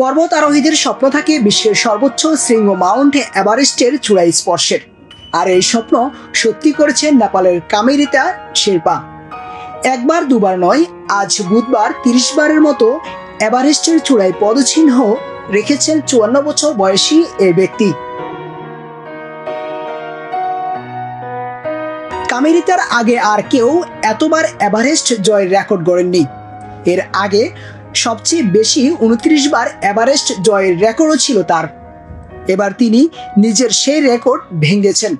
পর্বত আরোহীদের স্বপ্ন থাকে বিশ্বের সর্বোচ্চ শৃঙ্গ মাউন্ট এভারেস্টের চূড়াই স্পর্শের। আর এই স্বপ্ন সত্যি করেছেন নেপালের কামেরিতা শেরপা। একবার দুবার নয়, আজ বুধবার তিরিশ বারের মতো এভারেস্টের চূড়ায় পদচিহ্ন রেখেছেন চুয়ান্ন বছর বয়সী এই ব্যক্তি। কামেরিতার আগে আর কেউ এতবার এভারেস্ট জয়ের রেকর্ড গড়েননি। এর আগে সবচেয়ে বেশি উনত্রিশ বার এভারেস্ট জয়ের রেকর্ডও ছিল তার। এবার তিনি নিজের সেই রেকর্ড ভেঙেছেন।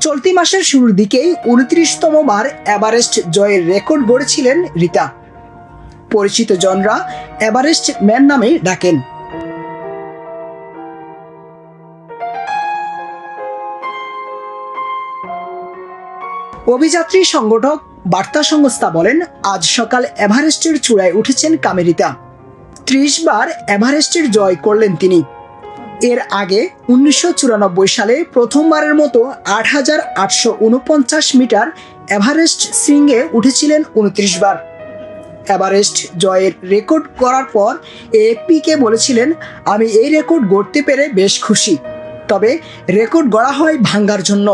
চলতি মাসের শুরুর দিকেই উনত্রিশতম বার এভারেস্ট জয়ের রেকর্ড গড়েছিলেন রিতা। পরিচিত জনরা এভারেস্ট ম্যান নামে ডাকেন। অভিযাত্রী সংগঠক বার্তা সংস্থা বলেন, আজ সকাল এভারেস্টের চূড়ায় উঠেছেন কামেরিতা। ত্রিশ বার এভারেস্টের জয় করলেন তিনি। এর আগে উনিশশো চুরানব্বই সালে প্রথমবারের মতো আট হাজার আটশো উনপঞ্চাশ মিটার এভারেস্ট শৃঙ্গে উঠেছিলেন উনত্রিশ বার। এভারেস্ট জয়ের রেকর্ড করার পর এএফপিকে বলেছিলেন, আমি এই রেকর্ড গড়তে পেরে বেশ খুশি। তবে রেকর্ড গড়া হয় ভাঙ্গার জন্য।